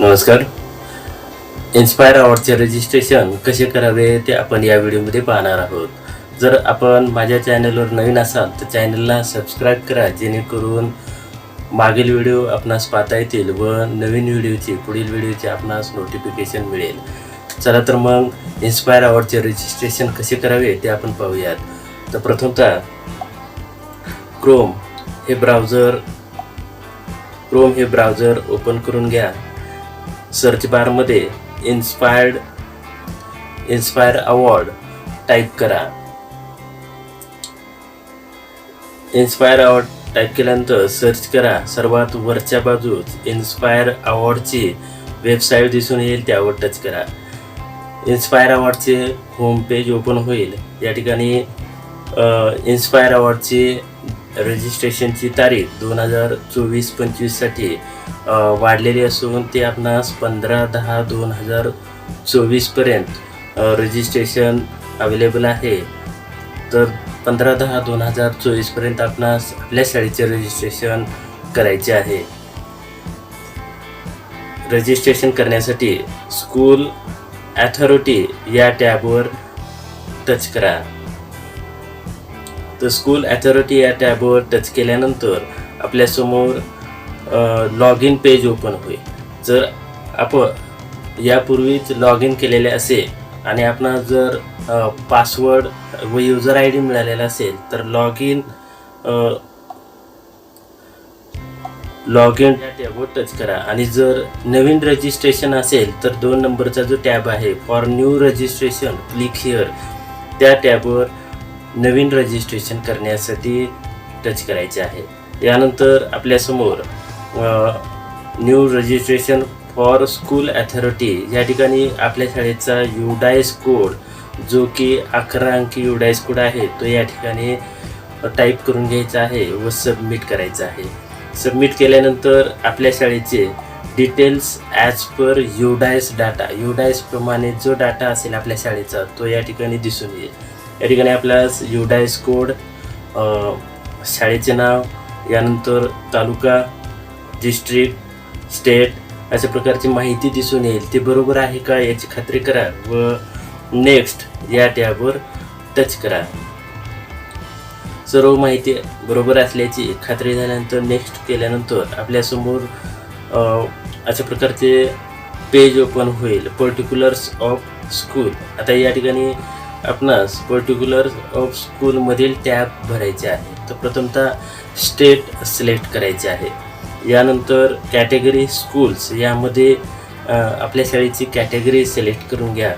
नमस्कार. Inspire अवॉर्डचे registration कसे करावे ते आपण या व्हिडिओमध्ये पाहणार आहोत. जर आपण माझ्या चॅनलवर नवीन असाल तर चॅनलला सबस्क्राईब करा जेणेकरून मागील व्हिडिओ आपणास पाहता येतील व नवीन व्हिडिओचे पुढील व्हिडिओचे आपणास नोटिफिकेशन मिळेल. चला तर मग इन्स्पायर अवॉर्डचे रजिस्ट्रेशन कसे करावे ते आपण पाहूयात. तर प्रथमतः क्रोम हे ब्राउझर क्रोम हे ब्राउझर ओपन करून घ्या. सर्च बारमध्ये इन्स्पायर्ड इन्स्पायर अवॉर्ड टाईप करा. इन्स्पायर अवॉर्ड टाईप केल्यानंतर सर्च करा. सर्वात वरच्या बाजूस इन्स्पायर अवॉर्डची वेबसाईट दिसून येईल त्यावर टच करा. इन्स्पायर अवॉर्डचे होम पेज ओपन होईल. या ठिकाणी इन्स्पायर अवॉर्डची रजिस्ट्रेशनची तारीख दोन हजार चोवीस पंचवीससाठी वाढलेली असून ते आपणास पंधरा दहा दोन हजार चोवीसपर्यंत रजिस्ट्रेशन अवेलेबल आहे. तर पंधरा दहा दोन हजार चोवीसपर्यंत आपणास आपल्या शाळेचे रजिस्ट्रेशन करायचे आहे. रजिस्ट्रेशन करण्यासाठी स्कूल ॲथॉरिटी या टॅबवर टच करा. तर स्कूल ॲथॉरिटी या टॅबवर टच केल्यानंतर आपल्यासमोर लॉग इन पेज ओपन होईल. जर आपण यापूर्वीच लॉग इन केलेले असेल आणि आपण जर पासवर्ड व युजर आय डी मिळालेला असेल तर लॉग इन लॉग इन या टॅबवर टच करा. आणि जर नवीन रजिस्ट्रेशन असेल तर दोन नंबरचा जो टॅब आहे for new registration click here त्या टॅबवर नवीन रजिस्ट्रेशन करण्यासाठी टच करायचे आहे. यानंतर आपल्यासमोर new registration for school authority या ठिकाणी आपल्या शाळेचा युडायस कोड जो की अकरा अंकी युडायस कोड आहे तो या ठिकाणी टाईप करून घ्यायचा आहे व सबमिट करायचा आहे. सबमिट केल्यानंतर आपल्या शाळेचे details as per UDISE data युडायसप्रमाणे जो डाटा असेल आपल्या शाळेचा तो या ठिकाणी दिसून येईल. या ठिकाणी आपल्यास युडायस कोड शाळेचे नाव यानंतर तालुका डिस्ट्रिक्ट स्टेट अशा प्रकारची माहिती दिसून येईल. ते बरोबर आहे का याची खात्री करा व नेक्स्ट या टॅबवर टच करा. सर्व माहिती बरोबर असल्याची खात्री झाल्यानंतर नेक्स्ट केल्यानंतर आपल्यासमोर अशा प्रकारचे पेज ओपन होईल. पर्टिक्युलर्स ऑफ स्कूल आता या ठिकाणी आपणास पर्टिक्युलर ऑफ स्कूलमधील टॅब भरायचे आहे. तर प्रथमतः स्टेट सिलेक्ट करायचे आहे. यानंतर कॅटेगरी स्कूल्स यामध्ये आपल्या शाळेची कॅटेगरी सिलेक्ट करून घ्या.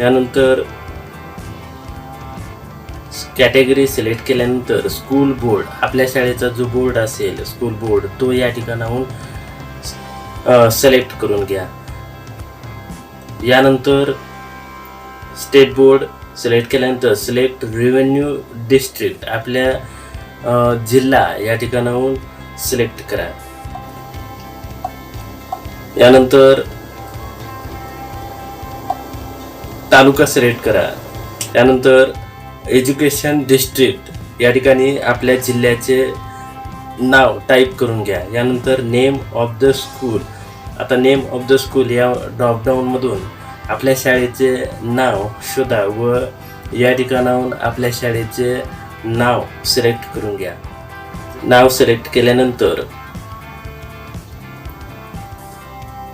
यानंतर कॅटेगरी सिलेक्ट केल्यानंतर स्कूल बोर्ड आपल्या शाळेचा जो बोर्ड असेल स्कूल बोर्ड तो या ठिकाणाहून सिलेक्ट करून घ्या. यानंतर स्टेट बोर्ड सिलेक्ट केल्यानंतर सिलेक्ट रेव्हेन्यू डिस्ट्रिक्ट आपल्या जिल्हा या ठिकाणाहून सिलेक्ट करा. यानंतर तालुका सिलेक्ट करा. त्यानंतर एज्युकेशन डिस्ट्रिक्ट या ठिकाणी आपल्या जिल्ह्याचे नाव टाईप करून घ्या. यानंतर नेम ऑफ द स्कूल आता नेम ऑफ द स्कूल या ड्रॉपडाऊनमधून आपल्या शाळेचे नाव शोधा व या ठिकाणाहून आपल्या शाळेचे नाव सिलेक्ट करून घ्या. नाव सिलेक्ट केल्यानंतर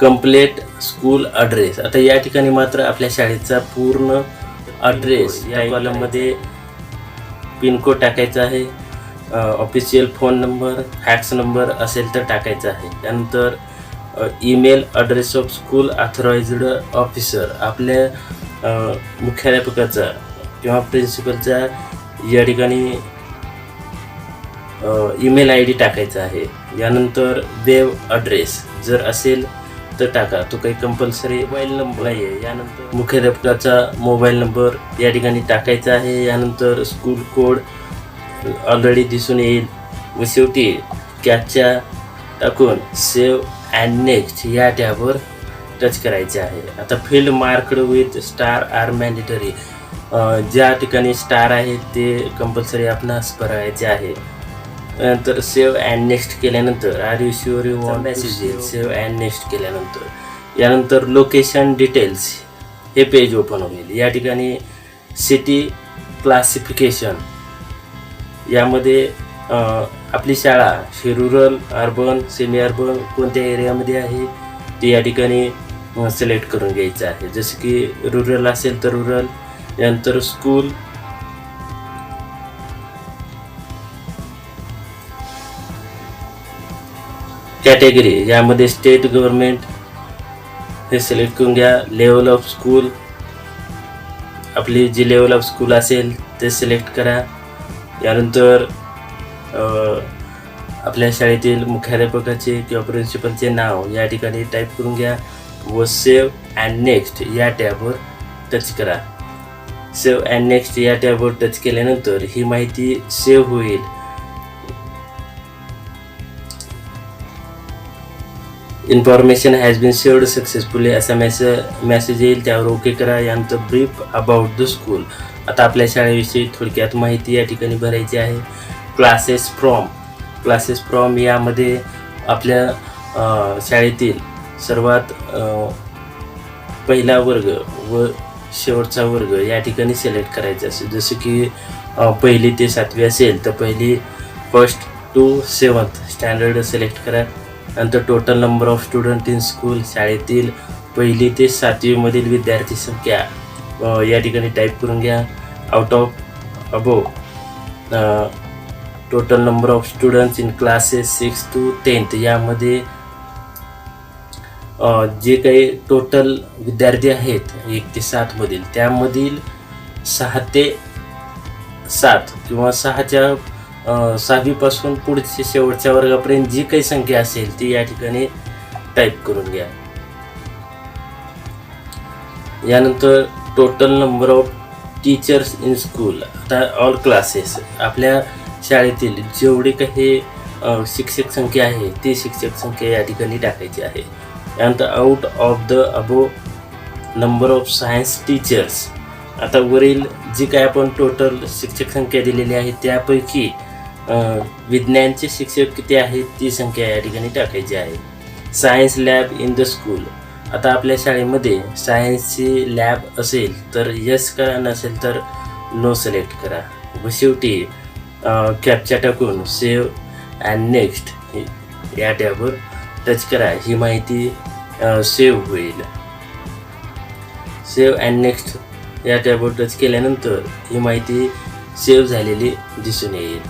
कंप्लेट स्कूल ॲड्रेस आता या ठिकाणी मात्र आपल्या शाळेचा पूर्ण ॲड्रेस या कॉलममध्ये पिनकोड टाकायचा आहे. Official phone number fax number असेल तर टाकायचा आहे. त्यानंतर email address of school authorized officer आपल्या मुख्याध्यापकाचा किंवा प्रिन्सिपलचा या ठिकाणी ईमेल आय डी टाकायचा आहे. यानंतर वेब ॲड्रेस जर असेल तर टाका. तो काही कंपल्सरी मोबाईल नंबर नाही आहे. यानंतर मुख्याध्यापकाचा मोबाईल नंबर या ठिकाणी टाकायचा आहे. यानंतर स्कूल कोड ऑलरेडी दिसून येईल. व शेवटी कॅपच्या टाकून सेव्ह अँड नेक्स्ट या टॅबवर टच करायचे आहे. आता field marked with star are mandatory ज्या ठिकाणी स्टार आहे ते कंपल्सरी आपणास भरायचे आहे. नंतर सेव्ह अँड नेक्स्ट केल्यानंतर are you sure you want message येईल सेव्ह अँड नेक्स्ट केल्यानंतर. यानंतर लोकेशन डिटेल्स हे पेज ओपन होईल. या ठिकाणी सिटी क्लासिफिकेशन यामध्ये आपली शाळा ही रुरल अर्बन सेमी अर्बन कोणत्या एरियामध्ये आहे ती या ठिकाणी सिलेक्ट करून घ्यायचं आहे. जसं की रुरल असेल तर रुरल यानंतर स्कूल कॅटेगरी यामध्ये स्टेट गव्हर्नमेंट हे सिलेक्ट करून घ्या. लेवल ऑफ स्कूल आपली जी लेवल ऑफ स्कूल असेल ते सिलेक्ट करा. यानंतर आपल्या शाळेतील मुख्याध्यापकाचे किंवा प्रिन्सिपलचे नाव या ठिकाणी टाईप करून घ्या. व सेव्ह अँड नेक्स्ट या टॅबवर टच करा. सेव्ह अँड नेक्स्ट या टॅबवर टच केल्यानंतर ही माहिती सेव्ह होईल. Information has been saved successfully असा मेसेज मेसेज येईल. त्यावर ओके करा. यानंतर ब्रीफ अबाउट द स्कूल आता आपल्या शाळेविषयी थोडक्यात माहिती या ठिकाणी भरायची आहे. क्लासेस फ्रॉम क्लासेस फ्रॉम यामध्ये आपल्या शाळेतील सर्वात पहिला वर्ग व शेवटचा वर्ग या ठिकाणी सिलेक्ट करायचा असेल. जसं की पहिली ते सातवी असेल तर पहिली first to seventh standard select करा. नंतर total number of student in school शाळेतील पहिली ते सातवीमधील विद्यार्थी संख्या या ठिकाणी टाईप करून घ्या. Out of above total number of students in classes six to tenth यामध्ये जे काही टोटल विद्यार्थी आहेत एक ते सातमधील त्यामधील सहा ते सात किंवा सहाच्या सहावीपासून पुढच्या शेवटच्या वर्गापर्यंत जी काही संख्या असेल ती या ठिकाणी टाईप करून घ्या. यानंतर total number of teachers in school आता ऑल क्लासेस आपल्या शाळेतील जेवढे काही शिक्षक संख्या आहे ती शिक्षक संख्या या ठिकाणी टाकायची आहे. त्यानंतर out of the above number of science teachers आता वरील जी काय आपण टोटल शिक्षक संख्या दिलेली आहे त्यापैकी विज्ञानचे शिक्षक किती आहेत ती संख्या या ठिकाणी टाकायची आहे. Science lab in the school आता आपल्या शाळेमध्ये सायन्सची लॅब असेल तर यस करा नसेल तर नो सिलेक्ट करा. व शेवटी कॅपच्या टाकून सेव्ह अँड नेक्स्ट या टॅबवर टच करा. ही माहिती सेव्ह होईल. सेव्ह अँड नेक्स्ट या टॅबवर टच केल्यानंतर ही माहिती सेव्ह झालेली दिसून येईल.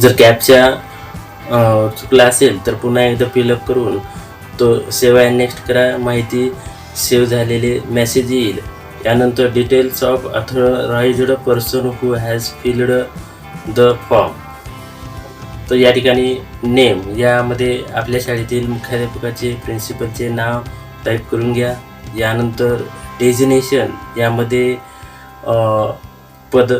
जर कॅपच्या चुकला असेल तर पुन्हा एकदा फिलअप करून तो सेव्ह अँड नेक्स्ट करा. माहिती सेव्ह झालेले मेसेज येईल. यानंतर details of authorized person who has filled the form तर या ठिकाणी नेम यामध्ये आपल्या शाळेतील मुख्याध्यापकाचे प्रिन्सिपलचे नाव टाईप करून घ्या. यानंतर डेजिनेशन यामध्ये पद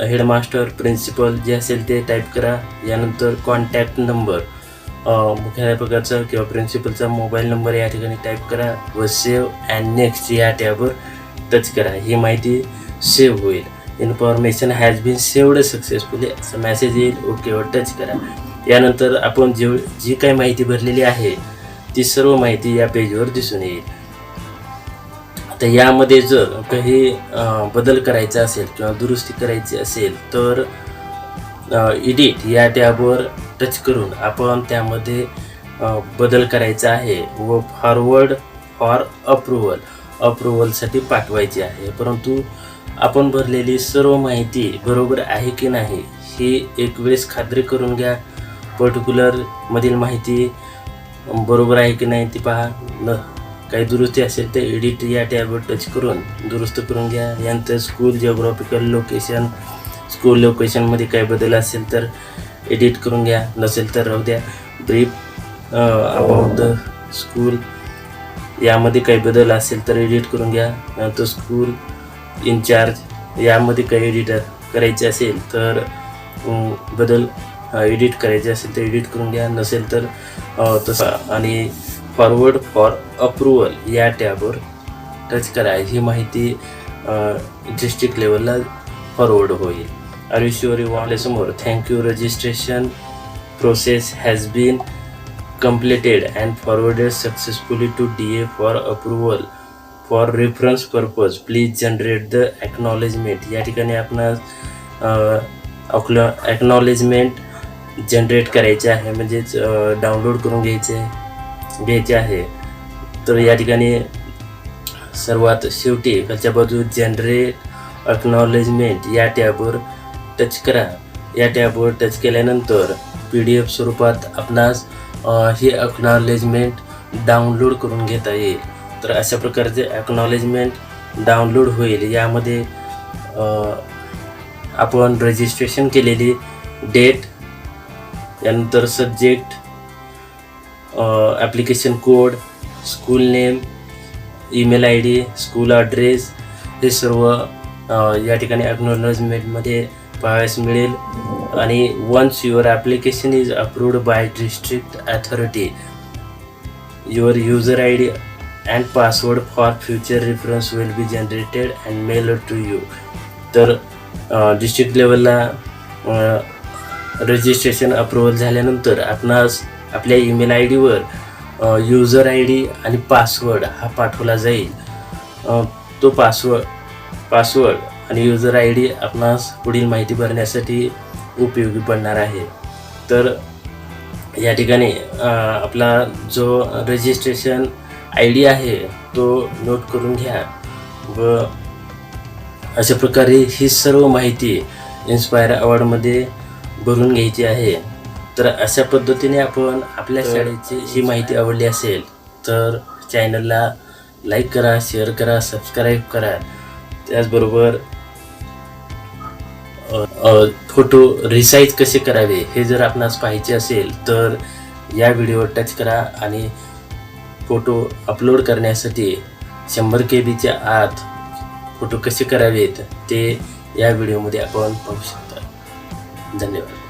हेडमास्टर प्रिन्सिपल जे असेल ते टाईप करा. यानंतर कॉन्टॅक्ट नंबर मुख्याध्यापकाचा किंवा प्रिन्सिपलचा मोबाईल नंबर या ठिकाणी टाईप करा व सेव्ह अँड नेक्स्ट या टॅबवर टच करा. ही माहिती सेव्ह होईल. Information has been saved successfully असं मेसेज येईल ओकेवर टच करा. यानंतर आपण जेव जी काही माहिती भरलेली आहे ती सर्व माहिती या पेजवर दिसून येईल. आता यामध्ये जर काही बदल करायचा असेल किंवा दुरुस्ती करायची असेल तर एडिट या टॅबवर टच करून आपण त्यामध्ये बदल करायचा आहे व फॉरवर्ड फॉर अप्रुव्हल अप्रुव्हलसाठी पाठवायची आहे. परंतु आपण भरलेली सर्व माहिती बरोबर आहे की नाही ही एक वेळेस खात्री करून घ्या. पर्टिक्युलरमधील माहिती बरोबर आहे की नाही ती पहा. न काही दुरुस्ती असेल तर एडिट या टॅबवर टच करून दुरुस्त करून घ्या. यानंतर स्कूल जिओग्राफिकल लोकेशन स्कूल लोकेशनमध्ये काही बदल असेल तर एडिट करून घ्या. नसेल तर राहू द्या. ब्रीफ अबाउट द स्कूल यामध्ये काही बदल असेल तर एडिट करून घ्या. नंतर स्कूल इन्चार्ज यामध्ये काही एडिट करायचे असेल तर बदल एडिट करायचे असेल तर एडिट करून घ्या. नसेल तर तसा तसं आणि फॉरवर्ड फॉर अप्रुव्हल या टॅबवर टच करा. ही माहिती डिस्ट्रिक्ट लेवलला फॉरवर्ड होईल. Are you sure you want समोर thank you registration process has been and and successfully to D A for approval for reference purpose please generate the acknowledgement या ठिकाणी आपण ॲक्नॉलेजमेंट जनरेट करायचे आहे म्हणजेच डाउनलोड करून घ्यायचे घ्यायचे आहे तर या ठिकाणी सर्वात शेवटी खालच्या बाजू जनरेट अक्नॉलेजमेंट या टॅबवर टच करा. या टॅबवर टच केल्यानंतर पी डी एफ स्वरूपात आपणास हे ही अक्नॉलेजमेंट डाउनलोड करून घेता येईल. तर अशा प्रकारचे अक्नॉलेजमेंट डाउनलोड होईल. यामध्ये आपण रजिस्ट्रेशन केलेली डेट यानंतर subject application code school name email I D school address हे सर्व या ठिकाणी अक्नॉलेजमेंटमध्ये पाहावयास मिळेल. आणि once your application is approved by district authority your user I D and password for future reference will be generated and mail to you तर district लेवलला रजिस्ट्रेशन अप्रूव्हल झाल्यानंतर आपणास आपल्या ईमेल आय डीवर युजर आय डी आणि password हा पाठवला जाईल. तो पासवर्ड पासवर्ड आणि युजर आय डी आपणास पुढील माहिती भरण्यासाठी उपयोगी पडणार आहे. तर या ठिकाणी आपला जो रजिस्ट्रेशन आय डी आहे तो नोट करून घ्या व अशा प्रकारे ही सर्व माहिती इन्स्पायर अवॉर्डमध्ये भरून घ्यायची आहे. तर अशा पद्धतीने आपण आपल्या शाळेची ही माहिती आवडली असेल तर चॅनलला लाईक करा शेअर करा सबस्क्राईब करा. त्याचबरोबर फोटो रिसाईज कसे करावे हे जर आपणास पाहिजे असेल तर या व्हिडिओवर टच करा आणि फोटो अपलोड करण्यासाठी शंभर के बीच्या आत फोटो कसे करावेत ते या व्हिडिओमध्ये आपण पाहू शकता. धन्यवाद.